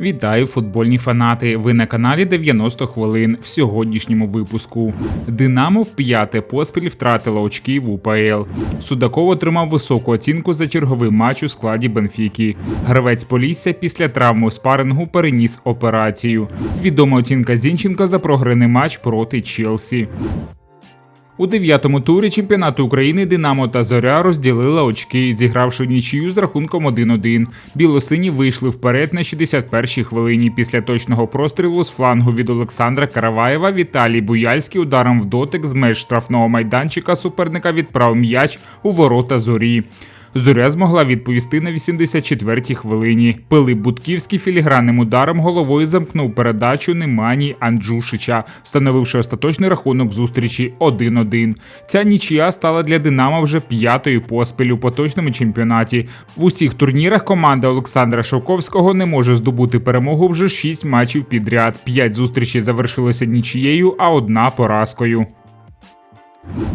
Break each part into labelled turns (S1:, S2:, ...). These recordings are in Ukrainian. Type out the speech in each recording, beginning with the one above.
S1: Вітаю, футбольні фанати! Ви на каналі 90 хвилин в сьогоднішньому випуску. Динамо в п'яте поспіль втратило очки в УПЛ. Судаков отримав високу оцінку за черговий матч у складі Бенфіки. Гравець Полісся після травми у спарингу переніс операцію. Відома оцінка Зінченка за програний матч проти Челсі. У дев'ятому турі чемпіонату України Динамо та Зоря розділили очки, зігравши нічию з рахунком 1-1. Білосині вийшли вперед на 61-й хвилині після точного прострілу з флангу від Олександра Караваєва. Віталій Буяльський ударом в дотик з меж штрафного майданчика суперника відправив м'яч у ворота зорі. Зоря змогла відповісти на 84-й хвилині. Пилип Будківський філігранним ударом головою замкнув передачу Немані Анджушича, встановивши остаточний рахунок зустрічі 1-1. Ця нічия стала для Динамо вже п'ятою поспіль у поточному чемпіонаті. В усіх турнірах команда Олександра Шовковського не може здобути перемогу вже 6 матчів підряд. П'ять зустрічей завершилося нічією, а одна поразкою.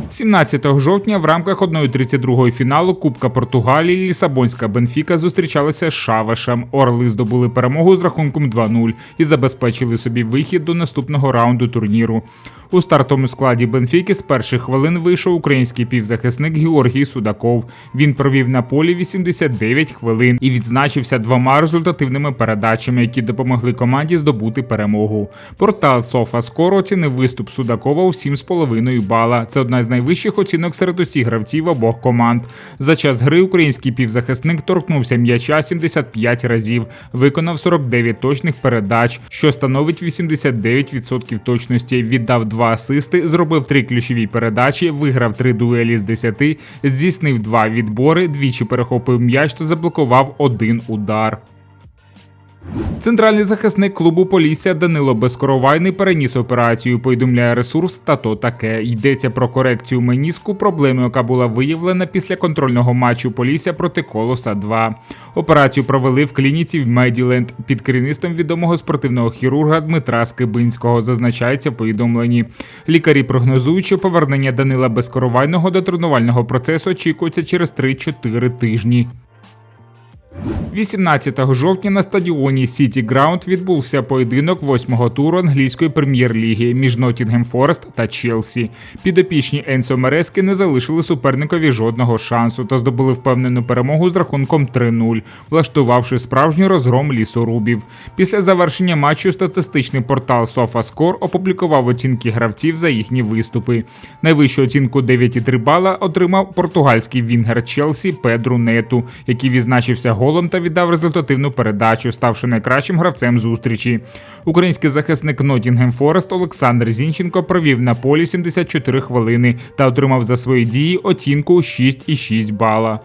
S1: 17 жовтня в рамках 1-32 фіналу Кубка Португалії Лісабонська Бенфіка зустрічалася з Шавашем. Орли здобули перемогу з рахунком 2-0 і забезпечили собі вихід до наступного раунду турніру. У стартовому складі Бенфіки з перших хвилин вийшов український півзахисник Георгій Судаков. Він провів на полі 89 хвилин і відзначився двома результативними передачами, які допомогли команді здобути перемогу. Портал SofaScore оцінив виступ Судакова у 7,5 бала. Це одна з найвищих оцінок серед усіх гравців обох команд. За час гри український півзахисник торкнувся м'яча 75 разів, виконав 49 точних передач, що становить 89% точності. Віддав два асисти, зробив три ключові передачі, виграв три дуелі з 10, здійснив два відбори, двічі перехопив м'яч та заблокував один удар. Центральний захисник клубу Полісся Данило Безкоровайний переніс операцію. Повідомляє ресурс та то таке. Йдеться про корекцію меніску, проблеми, яка була виявлена після контрольного матчу Полісся проти Колоса 2. Операцію провели в клініці в Меділенд під керівництвом відомого спортивного хірурга Дмитра Скибинського. Зазначається в повідомленні. Лікарі прогнозують, що повернення Данила Безкоровайного до тренувального процесу очікується через 3-4 тижні. 18 жовтня на стадіоні Сіті Граунд відбувся поєдинок восьмого туру англійської прем'єр-ліги між Ноттінгем Форест та Челсі. Підопічні Енсо Мерески не залишили суперникові жодного шансу та здобули впевнену перемогу з рахунком 3-0, влаштувавши справжній розгром лісорубів. Після завершення матчу статистичний портал SofaScore опублікував оцінки гравців за їхні виступи. Найвищу оцінку 9,3 бала отримав португальський вінгер Челсі Педру Нету, який відзначився голом віддав результативну передачу, ставши найкращим гравцем зустрічі. Український захисник Ноттінгем Форест Олександр Зінченко провів на полі 74 хвилини та отримав за свої дії оцінку 6,6 бала.